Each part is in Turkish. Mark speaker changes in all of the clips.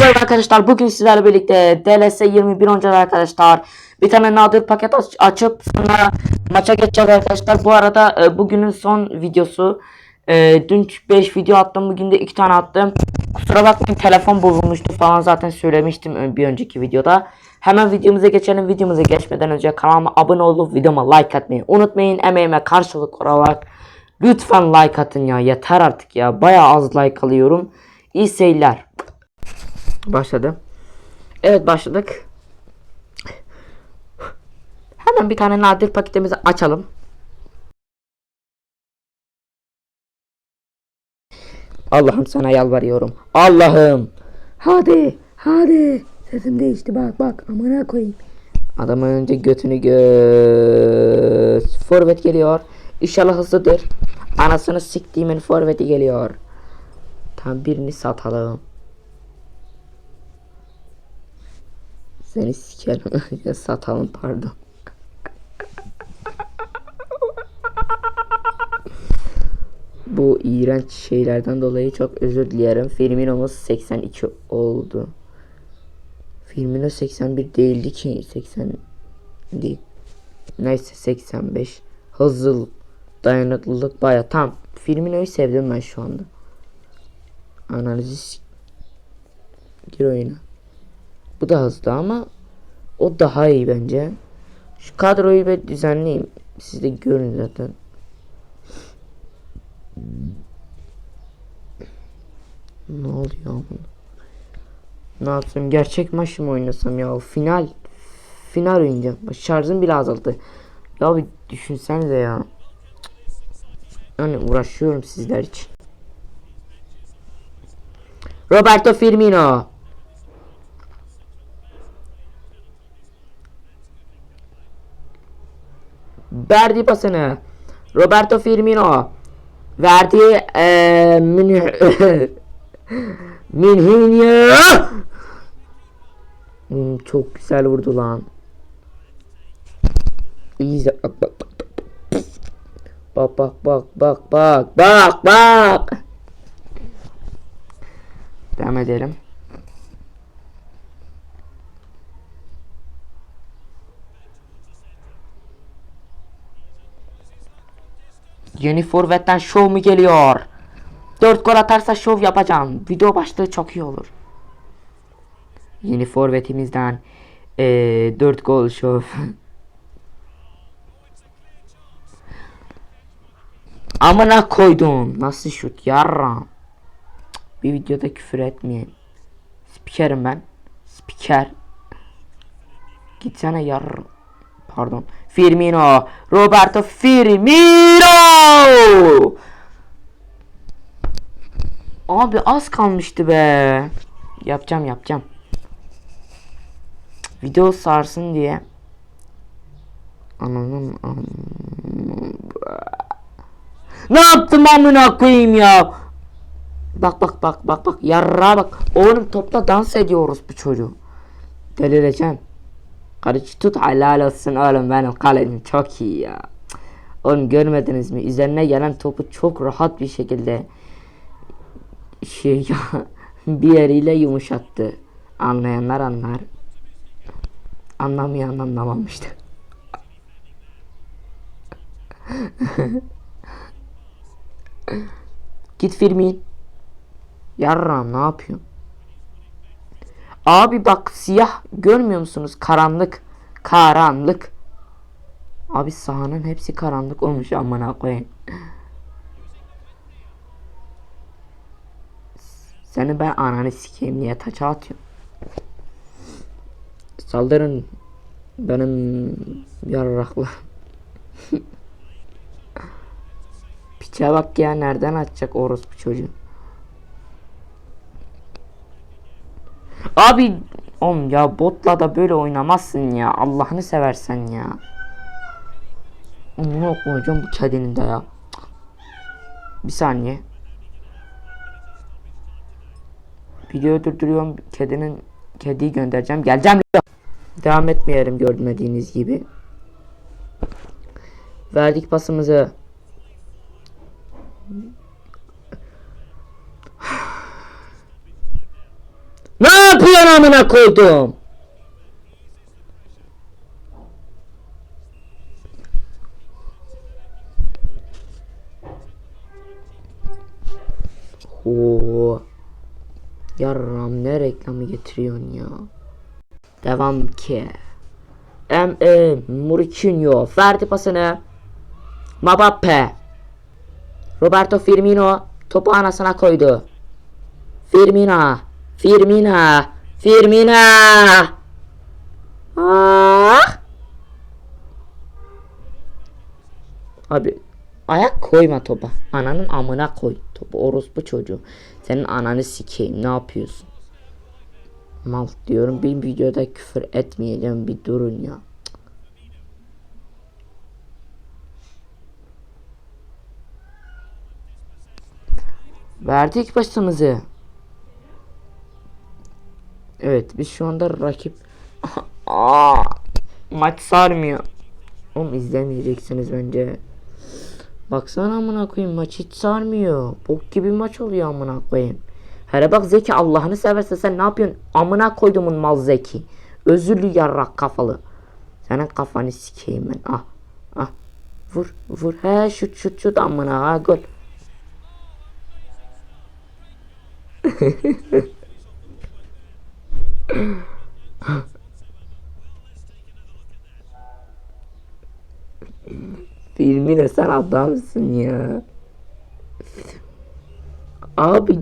Speaker 1: Merhaba arkadaşlar. Bugün sizlerle birlikte DLS 21 oynayacağız arkadaşlar. Bir tane nadir paket aç- açıp sonra maça geçeceğiz arkadaşlar. Bu arada e, bugünün son videosu. E, dün 5 video attım. Bugün de 2 tane attım. Kusura bakmayın telefon bozulmuştu falan zaten söylemiştim ön- bir önceki videoda. Hemen videomuza geçelim. Videomuza geçmeden önce kanalıma abone olup videoma like atmayı unutmayın. Emeğime karşılık olarak lütfen like atın ya. Yeter artık ya. Bayağı az like alıyorum. İyi seyirler. Başladı. Evet başladık. Hemen bir tane nadir paketimizi açalım. Allah'ım sana yalvarıyorum. Allah'ım. Hadi. Hadi. Sesim değişti bak bak. Amına koyayım. Adamın önce götünü göz. Forvet geliyor. İnşallah hızlıdır. Anasını siktiğimin forveti geliyor. Tam birini satalım. Seni sikerim. satalım pardon. Bu iğrenç şeylerden dolayı çok özür dilerim. Firmino'muz 82 oldu. Firmino 81 değildi ki 80 değil. Neyse 85. Hızlı dayanıklılık baya tam. Firmino'yu sevdim ben şu anda. Analiz gir oyuna. Bu da hızlı ama o daha iyi bence. Şu kadroyu bir düzenleyeyim. Siz de görün zaten. Ne oluyor amına? Ne yapsam? Gerçek maç mı oynasam ya? Final final oynayacağım. Şarjım bile azaldı. Ya bir düşünsenize ya. Yani uğraşıyorum sizler için. Roberto Firmino. Verdi pasını. Roberto Firmino. Verdi eee Münih. Hmm, çok güzel vurdu lan. İyi bak bak bak. Bak bak bak bak bak bak bak. Devam edelim. Yeni forvetten şov mu geliyor? 4 gol atarsa şov yapacağım. Video başlığı çok iyi olur. Yeni forvetimizden eee 4 gol şov. Amına koydum. Nasıl şut yarram. Bir videoda küfür etmeyeyim. Spikerim ben. Spiker. Gitsene yar. Pardon. Firmino. Roberto Firmino. Abi az kalmıştı be. Yapacağım yapacağım. Video sarsın diye. Ananın ananın- Ne yaptım amına koyayım ya? Bak bak bak bak bak yarra bak. Oğlum topla dans ediyoruz bu çocuğu. Delireceksin. Karıcı tut helal olsun oğlum benim kalecim çok iyi ya. Oğlum görmediniz mi? Üzerine gelen topu çok rahat bir şekilde şey ya bir yeriyle yumuşattı. Anlayanlar anlar. Anlamayan anlamamıştır. Git Firmin. Yarram ne yapıyorsun? Abi bak siyah görmüyor musunuz? Karanlık. Karanlık. Abi sahanın hepsi karanlık olmuş amına koyayım. Seni ben ananı sikeyim niye taça atıyorum. Saldırın benim yarraklı. Piçe bak ya nereden atacak orospu çocuğu. Abi oğlum ya botla da böyle oynamazsın ya. Allah'ını seversen ya. Amına koyacağım bu kedinin de ya. Bir saniye. Videoyu durduruyorum. Kedinin kediyi göndereceğim. Geleceğim. Devam etmeyelim görmediğiniz gibi. Verdik pasımızı. Ne Baksana amına koydum. Oo. Yarram ne reklamı getiriyorsun ya? Devam ki. M e Mourinho verdi pasını. Mbappe. Roberto Firmino topu anasına koydu. Firmina. Firmina. Firmina. Ah! Abi ayak koyma topa. Ananın amına koy. Topu orospu çocuğu. Senin ananı sikeyim. Ne yapıyorsun? Mal diyorum. Bir videoda küfür etmeyeceğim. Bir durun ya. Verdik başımızı. Evet biz şu anda rakip Aa, maç sarmıyor. Oğlum izlemeyeceksiniz bence. Baksana amına koyayım maç hiç sarmıyor. Bok gibi maç oluyor amına koyayım. Hele bak Zeki Allah'ını seversen sen ne yapıyorsun? Amına koydumun mal Zeki. Özürlü yarrak kafalı. Senin kafanı sikeyim ben. Ah. Ah. Vur vur. He şut şut şut amına ha gol. Filmine sen adamsın ya. Abi.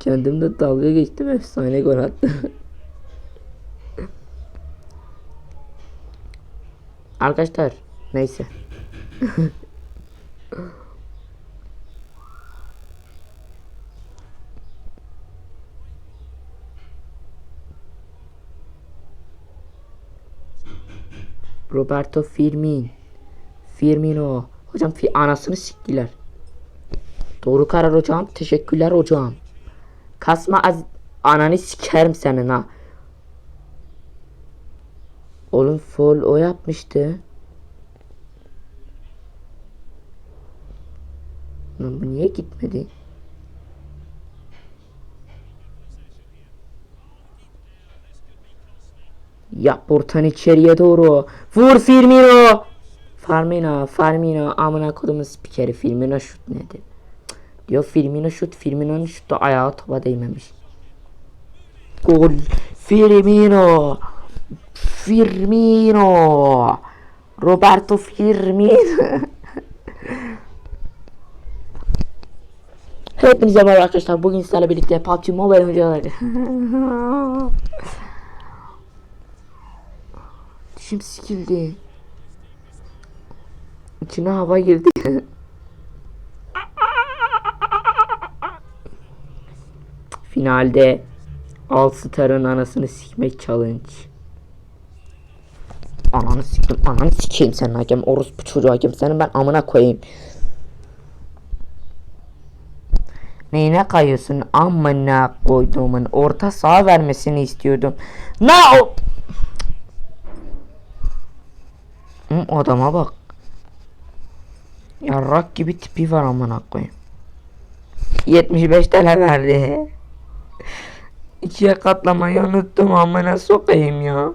Speaker 1: Kendimde dalga geçtim efsane gol attı. Arkadaşlar neyse. Roberto Firmin. Firmino. Hocam fi anasını siktiler. Doğru karar hocam. Teşekkürler hocam. Kasma az ananı sikerim senin ha. Oğlum foul o yapmıştı. Lan bu niye gitmedi? Yap buradan içeriye doğru. Vur Firmino. Firmino, Firmino amına kodumun spikeri Firmino şut nedir? Diyor Firmino şut, Firmino'nun şutu ayağı topa değmemiş. Gol. Firmino. Firmino. Roberto Firmino. Hepinize merhaba arkadaşlar. Bugün sizlerle birlikte PUBG Mobile oynuyorlar. Dişim sikildi. İçine hava girdi. Finalde All Star'ın anasını sikmek challenge. Ananı siktim, ananı sikeyim sen hakem, orospu çocuğu hakem, senin ben amına koyayım. Neyine kayıyorsun? Amına koyduğumun orta saha vermesini istiyordum. Ne o? Hı, adama bak. Yarrak gibi tipi var amına koyayım. 75 TL verdi. İkiye katlamayı unuttum amına sokayım ya.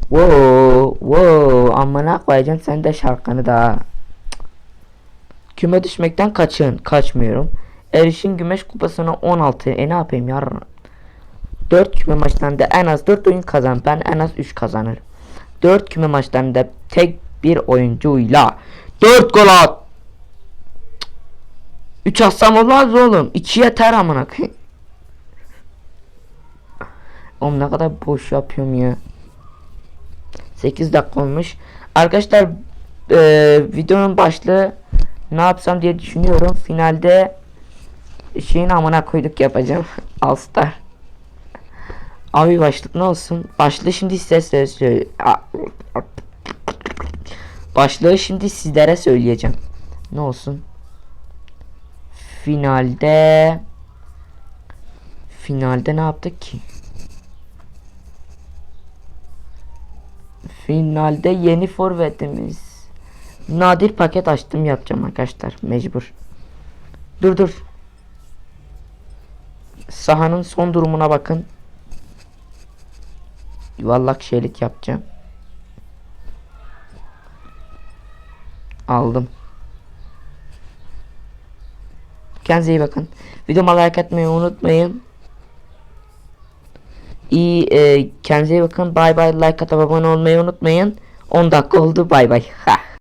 Speaker 1: Wow, wow, amına koyacağım sen de şarkını da. Küme düşmekten kaçın, kaçmıyorum. Erişin Gümeş Kupası'na 16. E ne yapayım yarın? 4 küme maçlarında en az 4 oyun kazan. Ben en az 3 kazanırım. 4 küme maçlarında tek bir oyuncuyla 4 gol at. 3 atsam olmaz oğlum. 2 yeter amına. Oğlum ne kadar boş yapıyorum ya. 8 dakika olmuş. Arkadaşlar e, videonun başlığı ne yapsam diye düşünüyorum. Finalde şeyin amına koyduk yapacağım. All Star. Abi başlık ne olsun? Başlığı şimdi size söyle. Başlığı şimdi sizlere söyleyeceğim. Ne olsun? Finalde Finalde ne yaptık ki? Finalde yeni forvetimiz. Nadir paket açtım yapacağım arkadaşlar. Mecbur. Dur dur. Sahanın son durumuna bakın. Yuvarlak şerit yapacağım. Aldım. Kendinize iyi bakın. Videoma like atmayı unutmayın. İyi e, kendinize iyi bakın. Bay bay like atıp abone olmayı unutmayın. 10 dakika oldu. Bay bay.